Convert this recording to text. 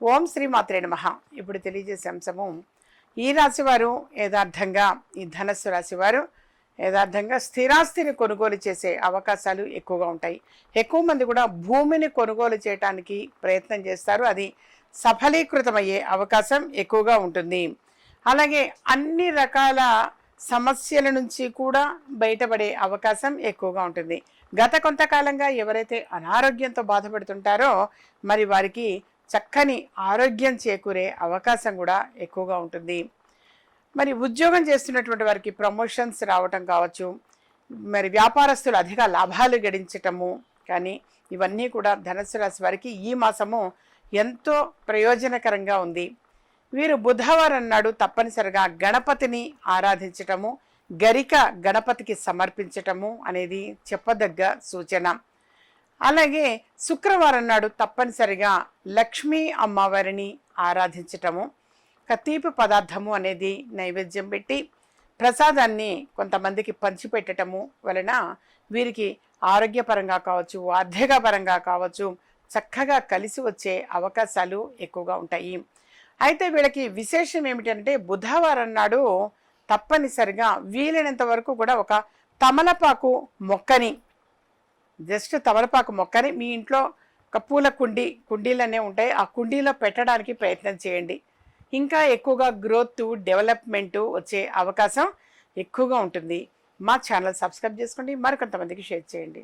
ఓం శ్రీ మాత్రే నమ. ఇప్పుడు తెలియజేసే అంశము ఈ రాశివారు యథార్థంగా ఈ ధనస్సు రాశివారు యథార్థంగా స్థిరాస్తిని కొనుగోలు చేసే అవకాశాలు ఎక్కువగా ఉంటాయి. ఎక్కువ మంది కూడా భూమిని కొనుగోలు చేయటానికి ప్రయత్నం చేస్తారు. అది సఫలీకృతమయ్యే అవకాశం ఎక్కువగా ఉంటుంది. అలాగే అన్ని రకాల సమస్యల నుంచి కూడా బయటపడే అవకాశం ఎక్కువగా ఉంటుంది. గత కొంతకాలంగా ఎవరైతే అనారోగ్యంతో బాధపడుతుంటారో మరి వారికి చక్కని ఆరోగ్యం చేకూరే అవకాశం కూడా ఎక్కువగా ఉంటుంది. మరి ఉద్యోగం చేస్తున్నటువంటి వారికి ప్రమోషన్స్ రావటం కావచ్చు మరి వ్యాపారస్తులు అధిక లాభాలు గడించటము కానీ ఇవన్నీ కూడా ధనుసు రాశి వారికి ఈ మాసము ఎంతో ప్రయోజనకరంగా ఉంది. వీరు బుధవారం నాడు తప్పనిసరిగా గణపతిని ఆరాధించటము గరిక గణపతికి సమర్పించటము అనేది చెప్పదగ్గ సూచన. అలాగే శుక్రవారం నాడు తప్పనిసరిగా లక్ష్మీ అమ్మవారిని ఆరాధించటము ఒక తీపి పదార్థము అనేది నైవేద్యం పెట్టి ప్రసాదాన్ని కొంతమందికి పంచిపెట్టటము వలన వీరికి ఆరోగ్యపరంగా కావచ్చు ఆర్థిక పరంగా కావచ్చు చక్కగా కలిసి వచ్చే అవకాశాలు ఎక్కువగా ఉంటాయి. అయితే వీళ్ళకి విశేషం ఏమిటంటే బుధవారం నాడు తప్పనిసరిగా వీలైనంత వరకు కూడా ఒక తమలపాకు మొక్కని జస్ట్ తమలపాకు మొక్కని మీ ఇంట్లో ఒక పూల కుండీ కుండీలనే ఉంటాయి. ఆ కుండీలో పెట్టడానికి ప్రయత్నం చేయండి. ఇంకా ఎక్కువగా గ్రోత్ డెవలప్మెంటు వచ్చే అవకాశం ఎక్కువగా ఉంటుంది. మా ఛానల్ సబ్స్క్రైబ్ చేసుకోండి. మరికొంతమందికి షేర్ చేయండి.